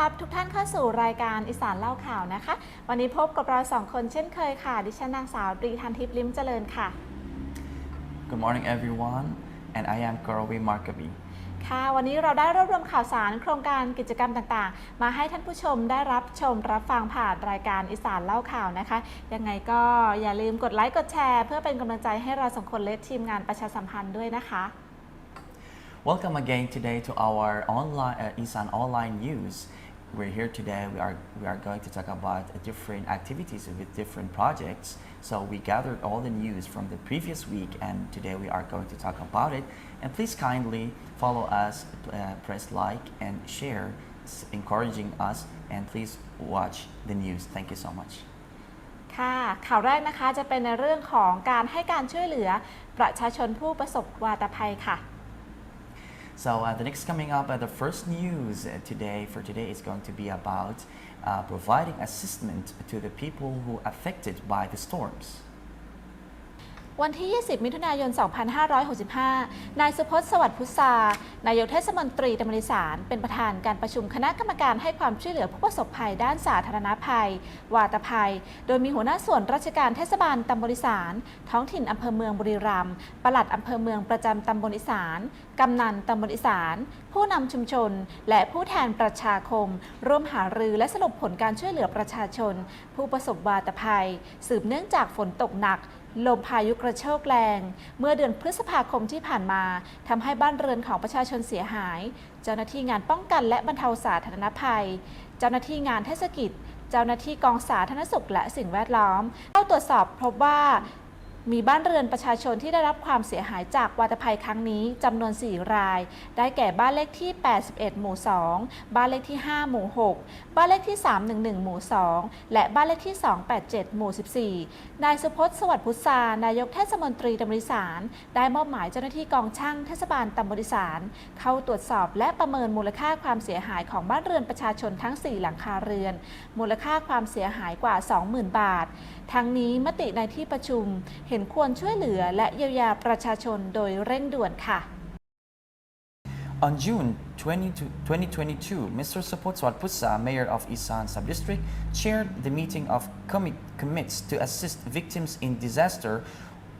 รับทุกท่านเข้าสู่รายการอีสานเล่าข่าวนะคะ วันนี้พบกับเราสองคนเช่นเคยค่ะ ดิฉันนางสาวตรีทันทิพย์ลิมเจริญค่ะ Good morning, everyone, and I am Gauravi Markabi. ค่ะวันนี้เราได้รวบรวมข่าวสารโครงการกิจกรรมต่างๆ มาให้ท่านผู้ชมได้รับชมรับฟังผ่านรายการอีสานเล่าข่าวนะคะ ยังไงก็อย่าลืมกดไลค์กดแชร์ เพื่อเป็นกำลังใจให้เราสองคนและทีมงานประชาสัมพันธ์ด้วยนะคะ Welcome again today to our online uh, Isan online news. We're here today. We are we are going to talk about uh, different activities with different projects. So we gathered all the news from the previous week, and today we are going to talk about it. And please kindly follow us, uh, press like and share, s- encouraging us, and please watch the news. Thank you so much. ค่ะ ข่าวแรกนะคะจะเป็นในเรื่องของการให้การช่วยเหลือประชาชนผู้ประสบวาตภัยค่ะ so uh, the next coming up, uh, the first news uh, today for today is going to be about uh, providing assistance to the people who are affected by the storms. วันที่ 20 มิถุนายน 2565 นายสุพจน์สวัสดิ์พุทธานายกเทศมนตรีตำบลอีสาร เป็นประธานการประชุมคณะกรรมการให้ความช่วยเหลือผู้ประสบภัยด้านสาธารณภัย วาตภัย โดยมีหัวหน้าส่วนราชการเทศบาลตำบลอีสาร ท้องถิ่นอำเภอเมืองบุรีรัมย์ ปลัดอำเภอเมืองประจำตำบลอีสานกำนันตำบลอีสานผู้นำชุมชน และผู้แทนประชาคม ร่วมหารือและสรุปผลการช่วยเหลือประชาชน ผู้ประสบวาตภัย สืบเนื่องจากฝนตกหนัก ลมพายุกระโชกแรง เมื่อเดือนพฤษภาคมที่ผ่านมาทำให้บ้านเรือนของประชาชนเสียหาย เจ้าหน้าที่งานป้องกันและบรรเทาสาธารณภัย เจ้าหน้าที่งานเทศกิจ เจ้าหน้าที่กองสาธารณสุขและสิ่งแวดล้อม เข้าตรวจสอบพบว่า มีบ้านเรือนประชาชนที่ได้รับความเสียหายจากวาตภัยครั้งนี้จำนวน 4 ราย ได้แก่บ้านเลขที่ 81 หมู่ 2 บ้านเลขที่ 5 หมู่ 6 บ้านเลขที่ 311 หมู่ 2 และบ้านเลขที่ 287 หมู่ 14 นายสุพจน์สวัสดิ์พุทธานายกเทศมนตรีตำบลอีสาร ได้มอบหมายเจ้าหน้าที่กองช่างเทศบาลตำบลอีสาร เข้าตรวจสอบและประเมินมูลค่าความเสียหายของบ้านเรือนประชาชนทั้ง 4 หลังคาเรือน มูลค่าความเสียหายกว่า 20,000 บาท ทั้งนี้มติในที่ประชุมเห็นควรช่วยเหลือและเยียวยาประชาชนโดยเร่งด่วนค่ะ On June 20 to 2022, Mr. Support Swatpusa, Mayor of Isan Subdistrict, chaired the meeting of commi- commits to assist victims in disaster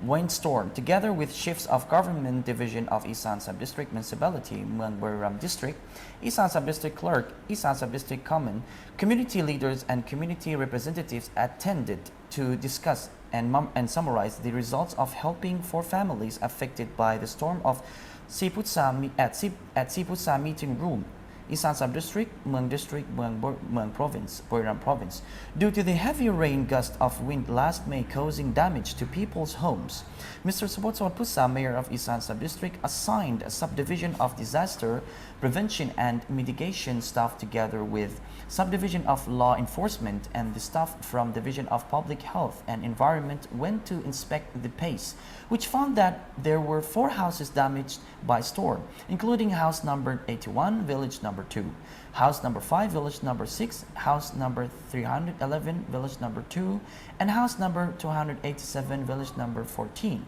windstorm, together with chiefs of government division of Isan Subdistrict Municipality, Muangburam District, Isan Subdistrict Clerk, Isan Subdistrict Common, community leaders and community representatives attended to discuss and, mum- and summarize the results of helping for families affected by the storm of Siputsa mi- at, at Siputsa meeting room, Isan Subdistrict, District, Bur- Muang Province, Buriram Province, due to the heavy rain gust of wind last May causing damage to people's homes. Mr. Subotsawat Pusa, Mayor of Isan Subdistrict, assigned a subdivision of disaster prevention and mitigation staff together with subdivision of law enforcement and the staff from division of public health and environment went to inspect the pace which found that there were four houses damaged by storm including house number 81 village number 2 house number 5 village number 6 house number 311 village number 2 and house number 287 village number 14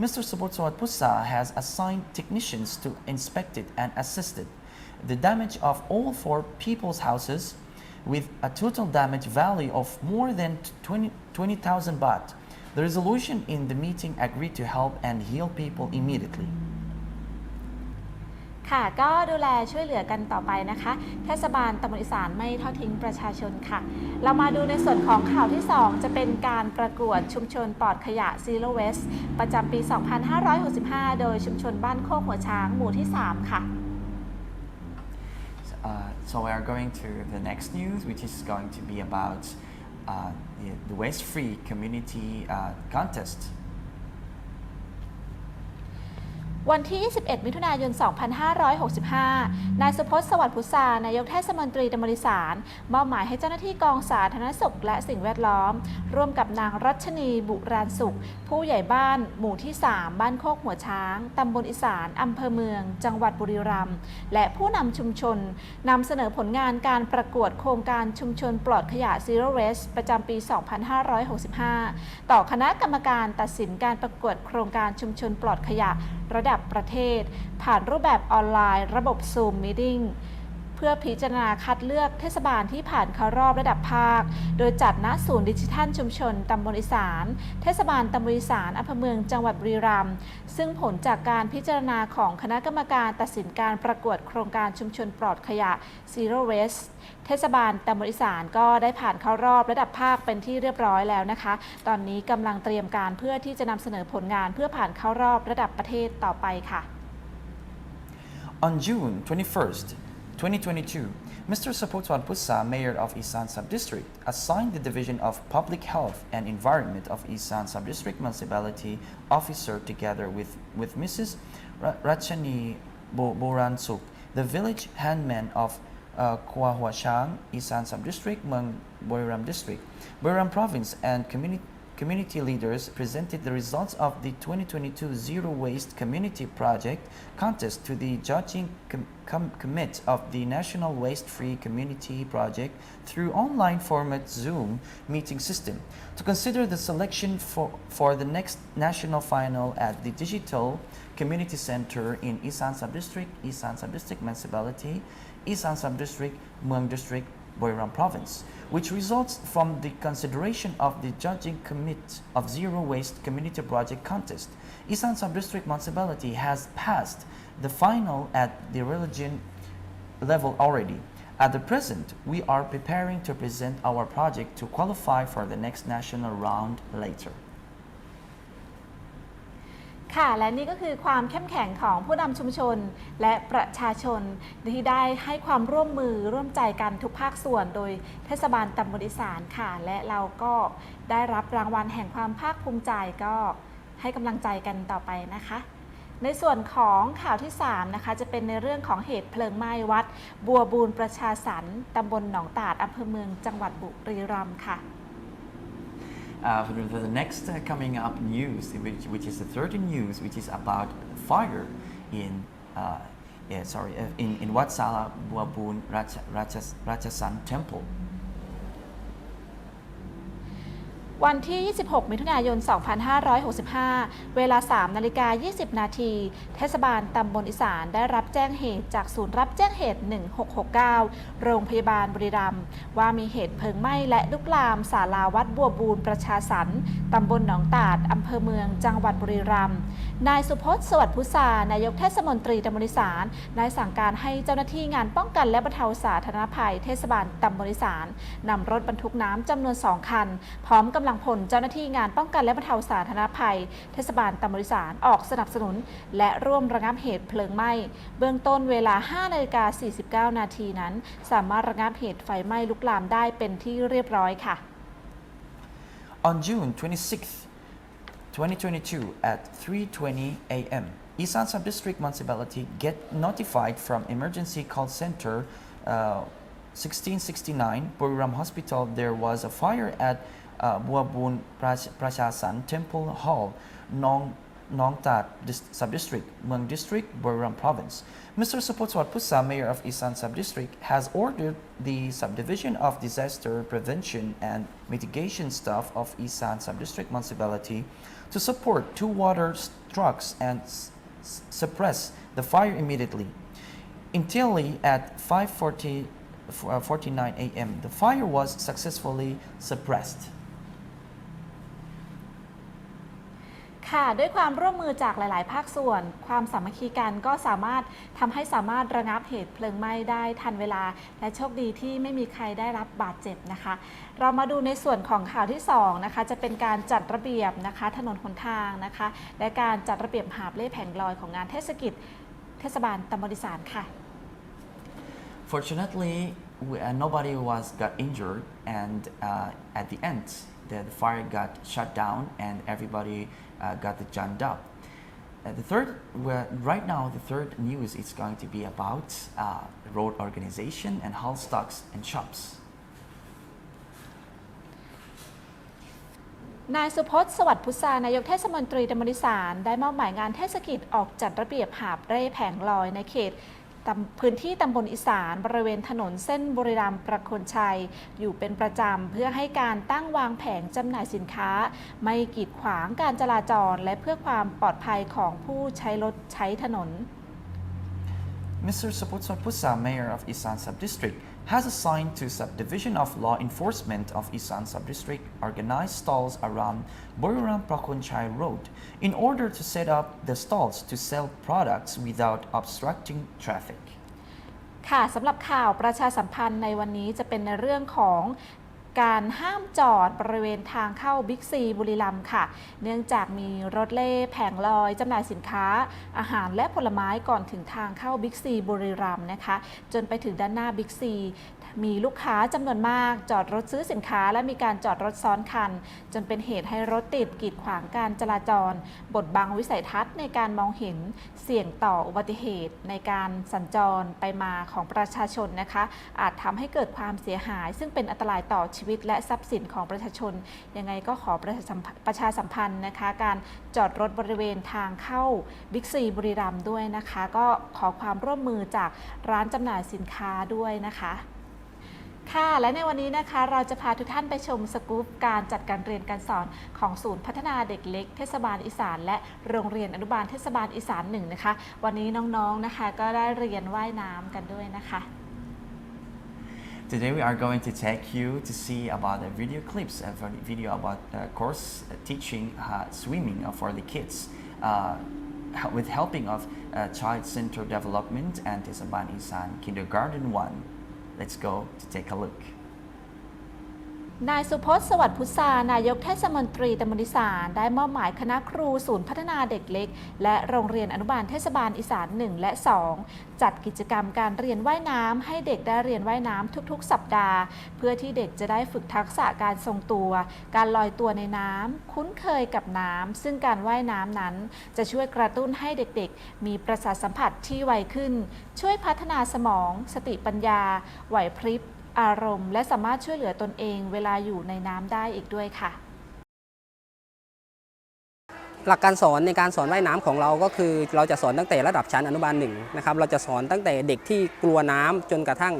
Mr. Subotsawat Pusa has assigned technicians to inspect it and assist it. the damage of all four people's houses with a total damage value of more than 20 20,000 baht. The resolution in the meeting agreed to help and heal people immediately. ค่ะ ก็ดูแลช่วยเหลือกันต่อไปนะคะเทศบาลตำบลอีสานไม่ทอดทิ้งประชาชนค่ะ เรามาดูในส่วนของข่าวที่ 2 จะเป็นการประกวดชุมชนปลอดขยะ Zero Waste ประจำปี 2565 โดยชุมชนบ้านโคกหัวช้างหมู่ที่ 3 ค่ะ Uh, so we are going to the next news, which is going to be about uh, the, the waste-free community uh, contest. วันที่ 21 มิถุนายน 2565 นายสุพจน์สวัสดิ์พุทรานายกเทศมนตรีตำบลสารมอบหมายให้เจ้าหน้าที่กองสาธารณสุขและสิ่งแวดล้อม ร่วมกับนางรัชนีบุราณสุข ผู้ใหญ่บ้านหมู่ที่ 3 บ้านโคกหัวช้าง ตำบลอีสาน อำเภอเมือง จังหวัดบุรีรัมย์ และผู้นำชุมชน นำเสนอผลงานการประกวดโครงการชุมชนปลอดขยะ Zero Waste ประจำปี 2565 ต่อคณะกรรมการตัดสินการประกวดโครงการชุมชนปลอดขยะระดับประเทศ ผ่านรูปแบบออนไลน์ ระบบ Zoom Meeting พื่อพิจารณาคัดเลือกเทศบาลที่ผ่านเข้ารอบระดับภาค โดยจัดณศูนย์ดิจิทัลชุมชนตำบลอีสาน เทศบาลตำบลอีสานอำเภอเมืองจังหวัดบุรีรัมย์ซึ่งผลจากการพิจารณาของคณะกรรมการตัดสินการประกวดโครงการชุมชนปลอดขยะ Zero Waste เทศบาลตำบลอีสานก็ได้ผ่านเข้ารอบระดับภาคเป็นที่เรียบร้อยแล้วนะคะ ตอนนี้กำลังเตรียมการเพื่อที่จะนำเสนอผลงานเพื่อผ่านเข้ารอบระดับประเทศต่อไปค่ะ On June 21st, 2022, Mr. Sapotwan Pusa, Mayor of Isan Subdistrict, assigned the Division of Public Health and Environment of Isan Subdistrict Municipality Officer together with, with Mrs. Ra- Rachani Bo- Boransuk, the village handman of uh, Isan Subdistrict, Mung Buriram District, Buriram Province, and community community leaders presented the results of the 2022 Zero Waste Community Project contest to the judging com- com- commit of the National Waste Free Community Project through online format Zoom meeting system to consider the selection for, for the next national final at the Digital Community Center in Isan Subdistrict, Isan Subdistrict Municipality, Isan Subdistrict, Muang District, Boiram Province, which results from the consideration of the judging commit of Zero Waste Community Project Contest. Isan Subdistrict Municipality has passed the final at the religion level already. At the present, we are preparing to present our project to qualify for the next national round later. ค่ะ และนี่ก็คือความเข้มแข็งของผู้นำชุมชน และประชาชนที่ได้ให้ความร่วมมือร่วมใจกันทุกภาคส่วน โดยเทศบาลตำบลอีสานค่ะ และเราก็ได้รับรางวัลแห่งความภาคภูมิใจก็ให้กำลังใจกันต่อไปนะคะในส่วนของข่าวที่ 3 นะคะ จะเป็นในเรื่องของเหตุเพลิงไหม้วัด บัวบูรประชาสรรค์ตำบลหนองตาดอำเภอเมืองจังหวัดบุรีรัมย์ค่ะ Uh, the, the next uh, coming up news, which, which is the third news, which is about fire in, uh, yeah, sorry, uh, in, in Watsala Buabun Raja, Rajas, Rajasan Temple. วันที่ 26 มิถุนายน 2565 เวลา 3 นาฬิกา 20 นาที เทศบาลตำบลอีสานได้รับแจ้งเหตุจากศูนย์รับแจ้งเหตุ 1669 โรงพยาบาลบุรีรัมย์ว่ามีเหตุเพลิงไหม้และลุกลามศาลาวัดบัวบูรประชาสรรค์ตำบลหนองตาดอำเภอเมืองจังหวัดบุรีรัมย์ นายสุพจน์สวัสดิ์พุทธานายกเทศมนตรีตำบลสานได้สั่งการให้เจ้าหน้าที่งานป้องกันและบรรเทาสาธารณภัยเทศบาลตำบลสานนำรถบรรทุกน้ำจำนวน 2 คัน พร้อมกำลังพลเจ้าหน้าที่งานป้องกันและบรรเทาสาธารณภัย เทศบาลตำบลสานออกสนับสนุน และร่วมระงับเหตุเพลิงไหม้ เบื้องต้นเวลา5นาฬิกา49 นาทีนั้น สามารถระงับเหตุไฟไหม้ลุกลามได้เป็นที่เรียบร้อยค่ะ On June 26th, 2022 at 3:20 a.m., Isan Subdistrict Municipality get notified from Emergency Call Center uh, 1669 Buriram Hospital there was a fire at uh, Buabun Prash- Temple Hall, Nong Nong Tat dis- Subdistrict, Muang District, Buriram Province. Mr. Supotswat Pusa, Mayor of Isan Subdistrict, has ordered the Subdivision of Disaster Prevention and Mitigation staff of Isan Subdistrict Municipality to support two water trucks and suppress the fire immediately. Until at 5.49 uh, a.m., the fire was successfully suppressed. ค่ะ ด้วยความร่วมมือจากหลาย ๆ ภาคส่วน ความสามัคคีกันก็สามารถทำให้สามารถระงับเหตุเพลิงไหม้ได้ทันเวลา และโชคดีที่ไม่มีใครได้รับบาดเจ็บนะคะ เรามาดูในส่วนของข่าวที่2นะคะจะเป็นการจัดระเบียบนะคะ ถนนหนทางนะคะ และการจัดระเบียบหาบเล่แผงลอยของงานเทศกิจเทศบาลตำบลอีสานค่ะ Fortunately, we, uh, nobody was got injured, and uh, at the end, the, the fire got shut down, and everybody uh, got the jammed up. Uh, the third, well, right now, the third news is going to be about uh, road organization and hall stocks and shops. นายสุพจน์สวัสดิ์พุทรานายกเทศมนตรีตำบลสานได้มอบหมายงานเทศกิจออกจัดระเบียบหาบเร่แผงลอยในเขต พื้นที่ตำบลอีสานบริเวณถนนเส้นบุรีรัมย์ประคนชัย อยู่เป็นประจำ เพื่อให้การตั้งวางแผงจำหน่ายสินค้า ไม่กีดขวางการจราจร และเพื่อความปลอดภัยของผู้ใช้รถใช้ถนน Mr. Saputson Pusa, Mayor of Isan Subdistrict, has assigned to Subdivision of Law Enforcement of Isan Subdistrict organized stalls around Buriram Prakunchai Road in order to set up the stalls to sell products without obstructing traffic. ค่ะสำหรับข่าวประชาสัมพันธ์ในวันนี้จะเป็นในเรื่องของ การห้ามจอดบริเวณทางเข้าบิ๊กซีบุรีรัมย์ค่ะ เนื่องจากมีรถเล่แผงลอยจำหน่ายสินค้า อาหารและผลไม้ก่อนถึงทางเข้าบิ๊กซีบุรีรัมย์นะคะ จนไปถึงด้านหน้าบิ๊กซี มีลูกค้าจำนวนมาก จอดรถซื้อสินค้า และมีการจอดรถซ้อนคัน จนเป็นเหตุให้รถติดกีดขวางการจราจร บดบังวิสัยทัศน์ในการมองเห็นเสี่ยงต่ออุบัติเหตุในการสัญจรไปมาของประชาชนนะคะ อาจทำให้เกิดความเสียหาย ซึ่งเป็นอันตรายต่อชีวิตและทรัพย์สินของประชาชน ยังไงก็ขอประชาสัมพันธ์ประชาสัมพันธ์นะคะ การจอดรถบริเวณทางเข้าบิ๊กซีบุรีรัมย์ด้วยนะคะ ก็ขอความร่วมมือจากร้านจำหน่ายสินค้าด้วยนะคะ ค่ะ และในวันนี้นะคะเราจะพาทุกท่านไปชมสกู๊ปการจัดการเรียนการสอนของศูนย์พัฒนาเด็กเล็ก เทศบาลอีสาน และโรงเรียนอนุบาลเทศบาลอีสานหนึ่งนะคะ วันนี้น้องๆนะคะก็ได้เรียนว่ายน้ำกันด้วยนะคะ Today we are going to take you to see about the video clips, a video about uh, course teaching uh, swimming for the kids uh, with helping of uh, Child Center Development and Isaban Isan Kindergarten 1. Let's go to take a look. นายสุพจน์สวัสดิ์พุทธานายกเทศมนตรีตำบลอีสานได้มอบหมายคณะครูศูนย์พัฒนาเด็กเล็ก และโรงเรียนอนุบาลเทศบาลอีสาน 1 และ 2 จัดกิจกรรมการเรียนว่ายน้ำให้เด็กได้เรียนว่ายน้ำทุกๆ สัปดาห์ เพื่อที่เด็กจะได้ฝึกทักษะการทรงตัว การลอยตัวในน้ำคุ้นเคยกับน้ำซึ่งการว่ายน้ำนั้น จะช่วยกระตุ้นให้เด็กๆ มีประสาทสัมผัสที่ไวขึ้น ช่วยพัฒนาสมอง สติปัญญาไหวพริบ อารมณ์ และสามารถช่วยเหลือตนเองเวลาอยู่ในน้ำได้อีกด้วยค่ะ หลักการสอนในการสอนว่ายน้ำของเราก็คือ เราจะสอนตั้งแต่ระดับชั้นอนุบาลหนึ่งนะครับเราจะสอนตั้งแต่เด็กที่กลัวน้ำจนกระทั่ง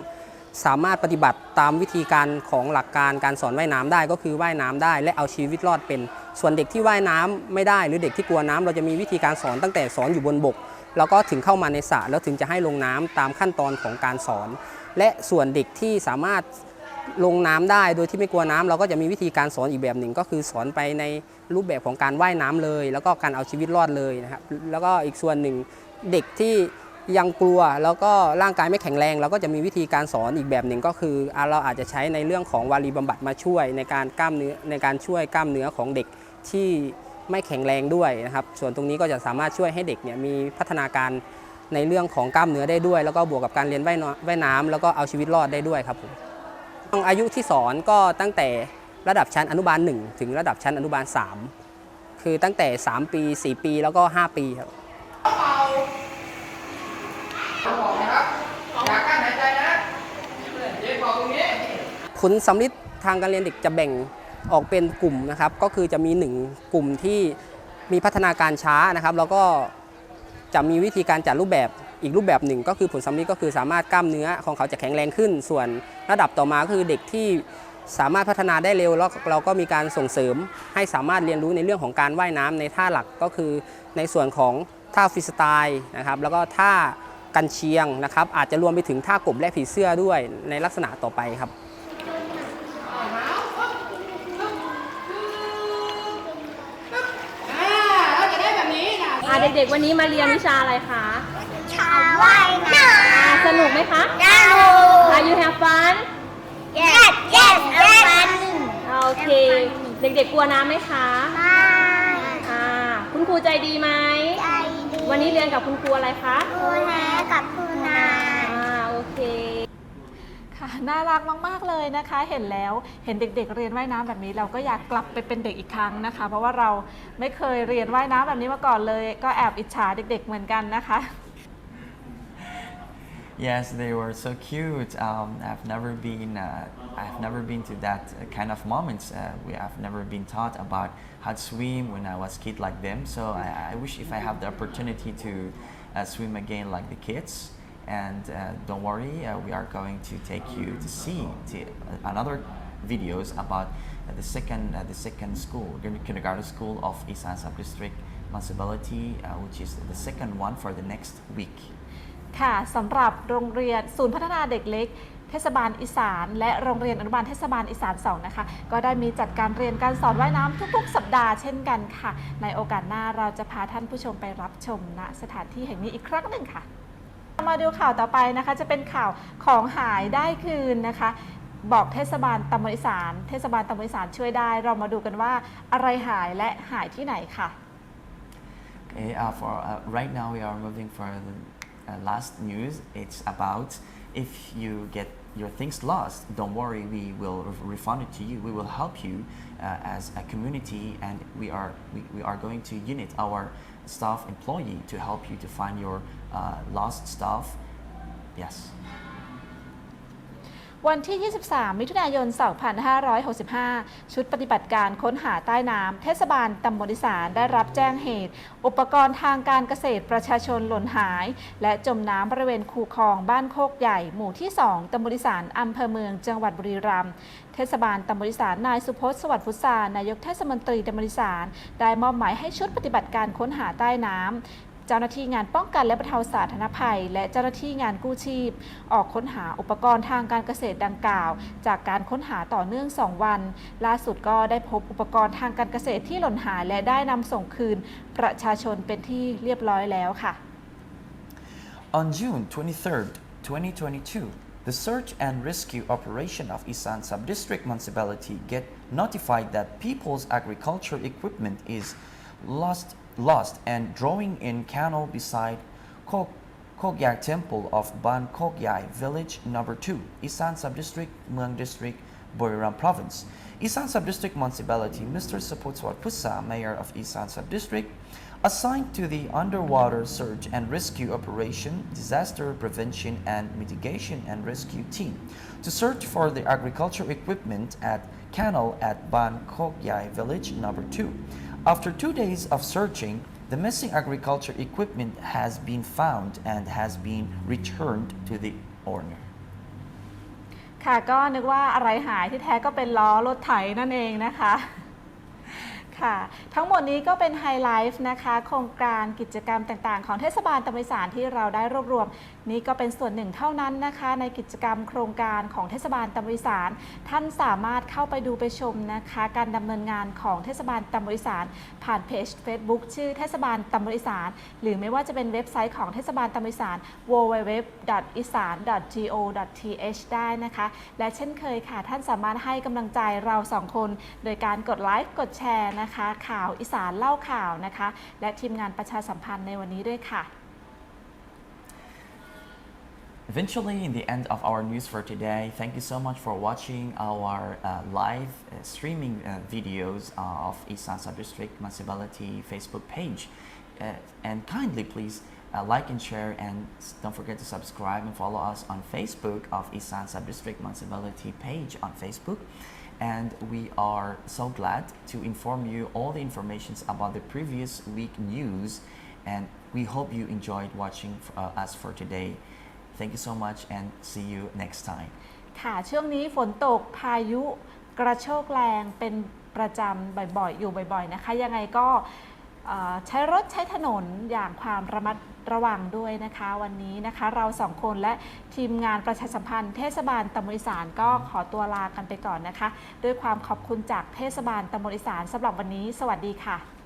สามารถปฏิบัติตามวิธีการของหลักการการสอนว่ายน้ำได้ก็คือว่ายน้ำได้ และเอาชีวิตรอดเป็น ส่วนเด็กที่ว่ายน้ำไม่ได้ หรือเด็กที่กลัวน้ำเราจะมีวิธีการสอนตั้งแต่สอนอยู่บนบก แล้วก็ถึงเข้ามาในสระแล้วถึงจะให้ลงน้ำตามขั้นตอนของการสอน และส่วนเด็กที่สามารถลงน้ำได้โดยที่ไม่กลัวน้ำเราก็จะมีวิธีการสอนอีกแบบหนึ่ง ก็คือสอนไปในรูปแบบของการว่ายน้ำเลย แล้วก็การเอาชีวิตรอดเลยนะครับแล้วก็อีกส่วนหนึ่งเด็กที่ยังกลัวแล้วก็ร่างกายไม่แข็งแรงเราก็จะมีวิธีการสอนอีกแบบหนึ่งก็คือเราอาจจะใช้ในเรื่องของวารีบำบัดมาช่วย ในการกล้ามเนื้อในการช่วยกล้ามเนื้อของเด็กที่ไม่แข็งแรงด้วยนะครับส่วนตรงนี้ก็จะสามารถช่วยให้เด็กเนี่ยมีพัฒนาการ ในเรื่องของกล้ามเนื้อได้ด้วย แล้วก็บวกกับการเรียนว่ายน้ำว่าแล้วก็เอาชีวิตรอดได้ด้วยครับผมอายุที่สอนก็ตั้งแต่ระดับชั้นอนุบาล 1 ถึงระดับชั้นอนุบาล 3 คือตั้งแต่ 3 ปี 4 ปีแล้วก็ 5 ปีครับผลสำลิดทางการเรียนเด็กจะแบ่งออกเป็นกลุ่มนะครับ ก็คือจะมี 1 กลุ่มที่มีพัฒนาการช้านะครับ แล้วก็ จะมีวิธีการจัดรูปแบบอีกรูปแบบหนึ่ง ก็คือผลสำลิดก็คือสามารถกล้ามเนื้อของเขาจะแข็งแรงขึ้น ส่วนระดับต่อมาก็คือเด็กที่สามารถพัฒนาได้เร็วแล้วเราก็มีการส่งเสริมให้สามารถเรียนรู้ในเรื่องของการว่ายน้ำในท่าหลักก็คือในส่วนของท่าฟรีสไตล์นะครับแล้วก็ท่ากันเชียงนะครับอาจจะรวมไปถึงท่ากบและผีเสื้อด้วยในลักษณะต่อไปครับ อ่า เด็กๆ วันนี้มาเรียนวิชาอะไรคะชาว่ายน้อ่าสนุกไหมคะำน้ำ Are you have fun yes yes yes อ่าโอเค เด็กๆ กลัวน้ำไหมคะไม่อ่าคุณครูใจดีไหม ใจดี วันนี้เรียนกับคุณครูอะไรคะคุณแม่กับคุณนา อ่า โอเค ค่ะน่ารักมากๆเลยนะคะ เห็นแล้วเห็นเด็กๆ เรียนว่ายน้ำแบบนี้เราก็อยากกลับไปเป็นเด็กอีกครั้งนะคะ เพราะว่าเราไม่เคยเรียนว่ายน้ำแบบนี้มาก่อนเลย ก็แอบอิจฉาเด็ก ๆ เหมือนกันนะคะ Yes, they were so cute. Um, I've never been, uh, I've never been to that kind of moments. Uh, we, I've never been taught about how to swim when I was kid like them. So I, I wish if I have the opportunity to uh, swim again like the kids. And uh, don't worry, uh, we are going to take you to see to, uh, another videos about uh, the second, uh, the second school, kindergarten school of Isan Sub District Municipality, uh, which is the second one for the next week. ค่ะสำหรับโรงเรียนศูนย์พัฒนาเด็กเล็กเทศบาลอีสานและโรงเรียนอนุบาลเทศบาลอีสาน2นะคะ ก็ได้มีจัดการเรียนการสอนว่ายน้ำทุกๆ สัปดาห์เช่นกันค่ะ ในโอกาสหน้าเราจะพาท่านผู้ชมไปรับชมณนะสถานที่แห่งนี้อีกครั้งหนึ่งค่ะ มาดูข่าวต่อไปนะคะจะเป็นข่าวของหายได้คืนนะคะ บอกเทศบาลตำบลอีสานเทศบาลตำบลอีสานช่วยได้ เรามาดูกันว่าอะไรหายและหายที่ไหนค่ะ Okay, uh, for uh, right now we are moving for the uh, last news. It's about if you get your things lost, don't worry, we will re- refund it to you. We will help you uh, as a community, and we are we, we are going to unit our staff employee to help you to find your uh, lost stuff. Yes. วันที่ 23 มิถุนายน 2565 ชุดปฏิบัติการค้นหาใต้น้ำ เทศบาลตำบลอีสานได้รับแจ้งเหตุ อุปกรณ์ทางการเกษตรประชาชนหล่นหาย และจมน้ำบริเวณคูคลองบ้านโคกใหญ่ หมู่ที่ 2ตำบลอีสานอำเภอเมืองจังหวัดบุรีรัมย์ เทศบาลตำบลอีสานนายสุพจน์สวัสดิ์พุทธานายกเทศมนตรีตำบลอีสาน ได้มอบหมายให้ชุดปฏิบัติการค้นหาใต้น้ำ เจ้าหน้าที่งานป้องกันและบรรเทาสาธารณภัย และเจ้าหน้าที่งานกู้ชีพ ออกค้นหาอุปกรณ์ทางการเกษตรดังกล่าว จากการค้นหาต่อเนื่อง 2 วัน ล่าสุดก็ได้พบอุปกรณ์ทางการเกษตรที่หล่นหายและได้นำส่งคืน ประชาชนเป็นที่เรียบร้อยแล้วค่ะ On June 23, 2022, the search and rescue operation of Isan Subdistrict Municipality get notified that people's agricultural equipment is lost, lost and drawing in canal beside Kok, Temple of Ban Kogyai Village Number 2, Isan Subdistrict, Muang District, Buriram Province. Isan Subdistrict Municipality, Mr. Saputswat Pusa, Mayor of Isan Subdistrict, assigned to the Underwater Search and Rescue Operation, Disaster Prevention and Mitigation and Rescue Team to search for the agricultural equipment at canal at Ban Kogyai Village Number 2. After two days of searching, the missing agriculture equipment has been found and has been returned to the owner. ค่ะก็นึกว่าอะไรหายที่แท้ก็เป็นล้อรถไถนั่นเองนะคะ ค่ะ ทั้งหมดนี้ก็เป็นไฮไลท์นะคะ โครงการกิจกรรมต่างๆ ของเทศบาลตำบลอีสานที่เราได้รวบรวมนี่ก็เป็นส่วนหนึ่งเท่านั้นนะคะ ในกิจกรรมโครงการของเทศบาลตำบลสานท่านสามารถเข้าไปดูไปชมนะคะ การดำเนินงานของเทศบาลตำบลสานผ่านเพจ Facebook ชื่อเทศบาลตำบลสานหรือไม่ว่าจะเป็นเว็บไซต์ของเทศบาลตำบลสาน www.isan.go.th ได้นะคะ และเช่นเคยค่ะ ท่านสามารถให้กำลังใจเราสองคน โดยการกดไลค์กดแชร์นะคะ ข่าวอีสานเล่าข่าวนะคะ และทีมงานประชาสัมพันธ์ในวันนี้ด้วยค่ะ Eventually, in the end of our news for today, thank you so much for watching our uh, live uh, streaming uh, videos of Isan Subdistrict Municipality Facebook page. Uh, and kindly please uh, like and share and don't forget to subscribe and follow us on Facebook of Isan Subdistrict Municipality page on Facebook. And we are so glad to inform you all the informations about the previous week news. And we hope you enjoyed watching uh, us for today. Thank you so much and see you next time. ค่ะ ช่วงนี้ฝนตกพายุกระโชกแรงเป็นประจำบ่อยๆ อยู่บ่อยๆ นะคะ ยังไงก็เอ่อใช้รถใช้ถนนอย่างความระมัดระวังด้วยนะคะ วันนี้นะคะเราสองคนและทีมงานประชาสัมพันธ์เทศบาลตำบลอีสานก็ขอตัวลากันไปก่อนนะคะ ด้วยความขอบคุณจากเทศบาลตำบลอีสานสำหรับวันนี้ สวัสดีค่ะ